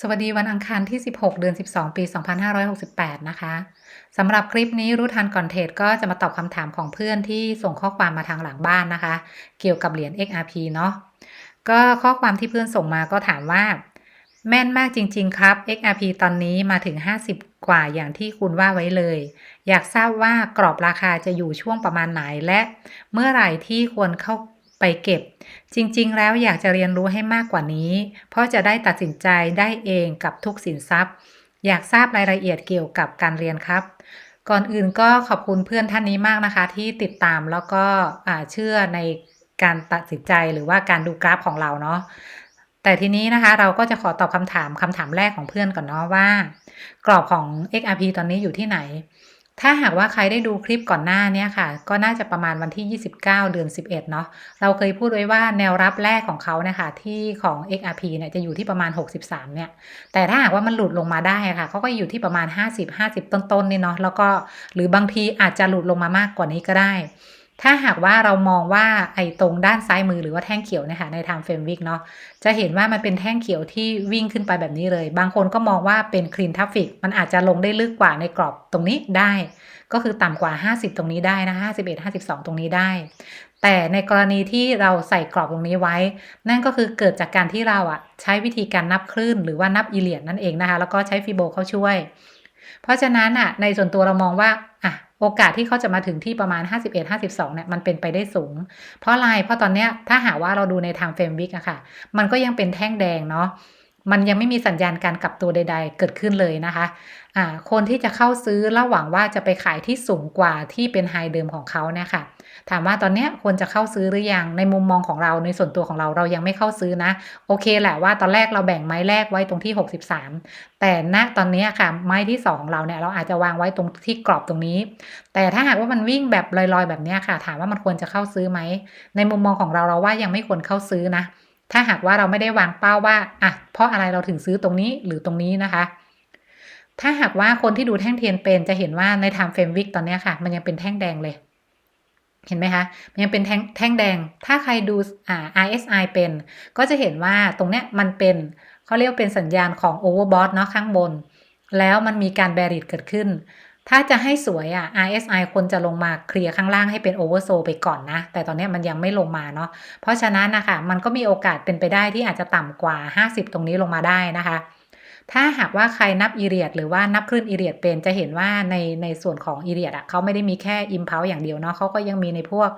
สวัสดีวันอังคารที่ 16 เดือน 12 ปี 2568 นะคะสำหรับคลิปนี้รู้ทันก่อนเทรดก็จะมาตอบคำถามของเพื่อนที่ส่งข้อความมาทางหลังบ้านนะคะ เกี่ยวกับเหรียญ XRP เนาะก็ข้อความที่เพื่อนส่งมาก็ถามว่า แม่นมากจริง ๆ ครับ XRP ตอนนี้มาถึง 50 กว่าอย่างที่คุณว่าไว้เลย อยากทราบว่ากรอบราคาจะอยู่ช่วงประมาณไหนและ เมื่อไหร่ที่ควรเข้า ไปเก็บ จริงๆ แล้วอยากจะเรียนรู้ให้มากกว่านี้ เพราะจะได้ตัดสินใจได้เองกับทุกสินทรัพย์ อยากทราบรายละเอียดเกี่ยวกับการเรียนครับ ก่อนอื่นก็ขอบคุณเพื่อนท่านนี้มากนะคะ ที่ติดตามแล้วก็เชื่อในการตัดสินใจหรือว่าการดูกราฟของเราเนาะแต่ทีนี้นะคะเราก็จะขอตอบคำถามคำถามแรกของเพื่อนก่อนเนาะว่า กรอบของ XRP ตอนนี้อยู่ที่ไหน ถ้าหากว่าใครได้ดูคลิปก่อนหน้าเนี้ค่ะ ก็น่าจะประมาณวันที่ 29 เดือน 11 เนาะเราเคยพูดไว้ว่าแนวรับแรกของเขาเนี่ยค่ะที่ของ XRP เนี่ยจะอยู่ที่ประมาณ 63 เนี่ย แต่ถ้าหากว่ามันหลุดลงมาได้ค่ะเขาก็อยู่ที่ประมาณ 50 50 ต้นๆนี่เนาะแล้วก็หรือบางทีอาจจะหลุดลงมามากกว่านี้ก็ได้ ถ้าหากว่าเรามองว่าไอ้ตรงด้านซ้ายมือหรือว่าแท่งเขียวนี่ยค่ะใน time frame week เนาะจะเห็นว่ามันเป็นแท่งเขียวที่วิ่งขึ้นไปแบบนี้เลย บางคนก็มองว่าเป็น clean traffic มันอาจจะลงได้ลึกกว่าในกรอบตรงนี้ได้ ก็คือต่ำกว่า 50 ตรงนี้ได้นะ51 52 ตรงนี้ได้ แต่ในกรณีที่เราใส่กรอบตรงนี้ไว้ นั่นก็คือเกิดจากการที่เราอะใช้วิธีการนับคลื่น หรือว่านับอีเลียดนั่นเองนะคะแล้วก็ใช้ฟิโบเข้าช่วย เพราะฉะนั้นอะในส่วนตัวเรามองว่าอะโอกาสที่เขาจะมาถึงที่ประมาณ 51 52 เนี่ยมันเป็นไปได้สูง เพราะอะไรเพราะตอนเนี้ยถ้าหาว่าเราดูในทางเฟรมวิกอะค่ะ มันก็ยังเป็นแท่งแดงเนาะ มันยังไม่มีสัญญาณการกลับตัวใด ๆ เกิดขึ้นเลยนะคะอ่าคนที่จะเข้าซื้อระหวังว่าจะไปขายที่สูงกว่าที่เป็นไฮเดิมของเขาเนี่ยค่ะ ถามว่าตอนนี้ควรจะเข้าซื้อหรือยัง ในมุมมองของเราในส่วนตัวของเราเรายังไม่เข้าซื้อนะ โอเคแหละว่าตอนแรกเราแบ่งไม้แรกไว้ตรงที่ 63 แต่ณตอนนี้ค่ะ ไม้ที่ 2 ของเราเนี่ยเราอาจจะวางไว้ตรงที่กรอบตรงนี้ แต่ถ้าหากว่ามันวิ่งแบบลอยๆ แบบนี้ค่ะ ถามว่ามันควรจะเข้าซื้อไหม ในมุมมองของเราเราว่ายังไม่ควรเข้าซื้อนะ ถ้าหากว่าเราไม่ได้วางเป้าว่าอะเพราะอะไรเราถึงซื้อตรงนี้หรือตรงนี้นะคะ ถ้าหากว่าคนที่ดูแท่งเทียนเป็นจะเห็นว่าใน time frame week ตอนนี้ค่ะ มันยังเป็นแท่งแดงเลย เห็นไหมคะ มันยังเป็นแท่งแท่งแดง ถ้าใครดูอ่า RSI เป็น ก็จะเห็นว่าตรงเนี้ยมันเป็นเขาเรียกเป็นสัญญาณของ overbought เนาะข้างบน แล้วมันมีการ bearish เกิดขึ้น ถ้าจะให้สวยอะ RSI ควรจะลงมาเคลียร์ข้างล่างให้เป็น oversold ไปก่อนนะ แต่ตอนนี้มันยังไม่ลงมาเนาะ เพราะฉะนั้นนะคะมันก็มีโอกาสเป็นไปได้ที่อาจจะต่ำกว่า 50 ตรงนี้ลงมาได้นะคะ ถ้าหากว่าใครนับอีเรียดหรือว่านับคลื่นอีเรียดเป็นจะเห็นว่าในในส่วนของอีเรียดอะเขาไม่ได้มีแค่อิมเพลอย่างเดียวเนาะเขาก็ยังมีในพวก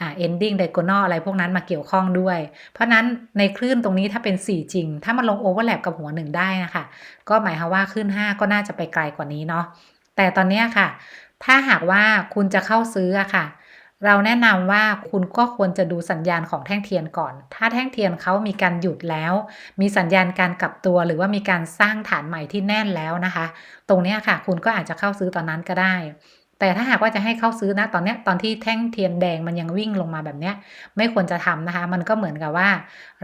อ่า ending diagonal อะไรพวกนั้นมาเกี่ยวข้องด้วย เพราะนั้นในคลื่นตรงนี้ถ้าเป็น 4 จริง ถ้ามันลง overlap กับหัวหนึ่งได้นะคะก็หมายความว่าคลื่น 5 ก็น่าจะไปไกลกว่านี้เนาะ แต่ตอนนี้ค่ะ ถ้าหากว่าคุณจะเข้าซื้ออะค่ะ เราแนะนำว่าคุณก็ควรจะดูสัญญาณของแท่งเทียนก่อน ถ้าแท่งเทียนเขามีการหยุดแล้ว มีสัญญาณการกลับตัวหรือว่ามีการสร้างฐานใหม่ที่แน่นแล้วนะคะ ตรงนี้ค่ะ คุณก็อาจจะเข้าซื้อตอนนั้นก็ได้แต่ถ้าหากว่าจะให้เข้าซื้อนะตอนนี้ตอนที่แท่งเทียนแดงมันยังวิ่งลงมาแบบเนี้ยไม่ควรจะทำนะคะ มันก็เหมือนกับว่า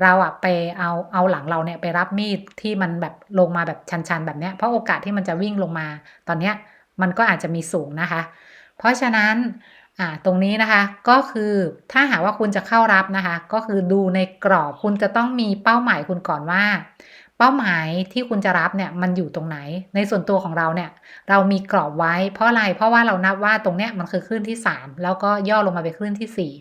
เราอะไปเอาเอาหลังเราเนี่ยไปรับมีดที่มันแบบลงมาแบบชันๆแบบเนี้ยเพราะโอกาสที่มันจะวิ่งลงมา ตอนเนี้ย มันก็อาจจะมีสูงนะคะ เพราะฉะนั้นตรงนี้นะคะก็คือถ้าหากว่าคุณจะเข้ารับนะคะ ก็คือดูในกรอบคุณจะต้องมีเป้าหมายคุณก่อนว่า เป้าหมายที่คุณจะรับเนี่ยมันอยู่ตรงไหน ในส่วนตัวของเราเนี่ย เรามีกรอบไว้เพราะอะไรเพราะว่าเรานับว่าตรงเนี้ยมันคือคลื่นที่ 3 แล้วก็ย่อลงมาเป็นคลื่นที่ 4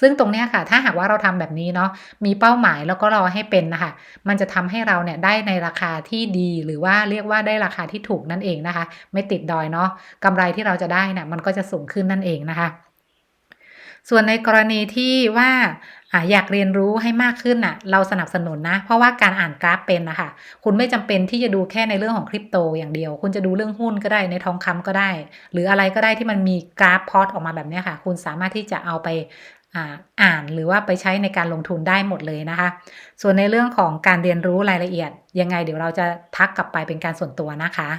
ซึ่งตรงเนี้ยค่ะ ถ้าหากว่าเราทำแบบนี้เนาะมีเป้าหมายแล้วก็รอให้เป็นนะคะมันจะทำให้เราเนี่ยได้ในราคาที่ดีหรือว่าเรียกว่าได้ราคาที่ถูกนั่นเองนะคะ ไม่ติดดอยเนาะกำไรที่เราจะได้เนี่ยมันก็จะสูงขึ้นนั่นเองนะคะ ส่วนในกรณีที่ว่าอยากเรียนรู้ให้มากขึ้นน่ะ เราสนับสนุนนะ เพราะว่าการอ่านกราฟเป็นนะคะคุณไม่จำเป็นที่จะดูแค่ในเรื่องของคริปโตอย่างเดียว คุณจะดูเรื่องหุ้นก็ได้ในทองคำก็ได้ หรืออะไรก็ได้ที่มันมีกราฟพอร์ตออกมาแบบนี้ค่ะ คุณสามารถที่จะเอาไป อ่านหรือว่าไปใช้ในการลงทุนได้หมดเลยนะคะ ส่วนในเรื่องของการเรียนรู้รายละเอียด ยังไงเดี๋ยวเราจะทักกลับไปเป็นการส่วนตัวนะคะ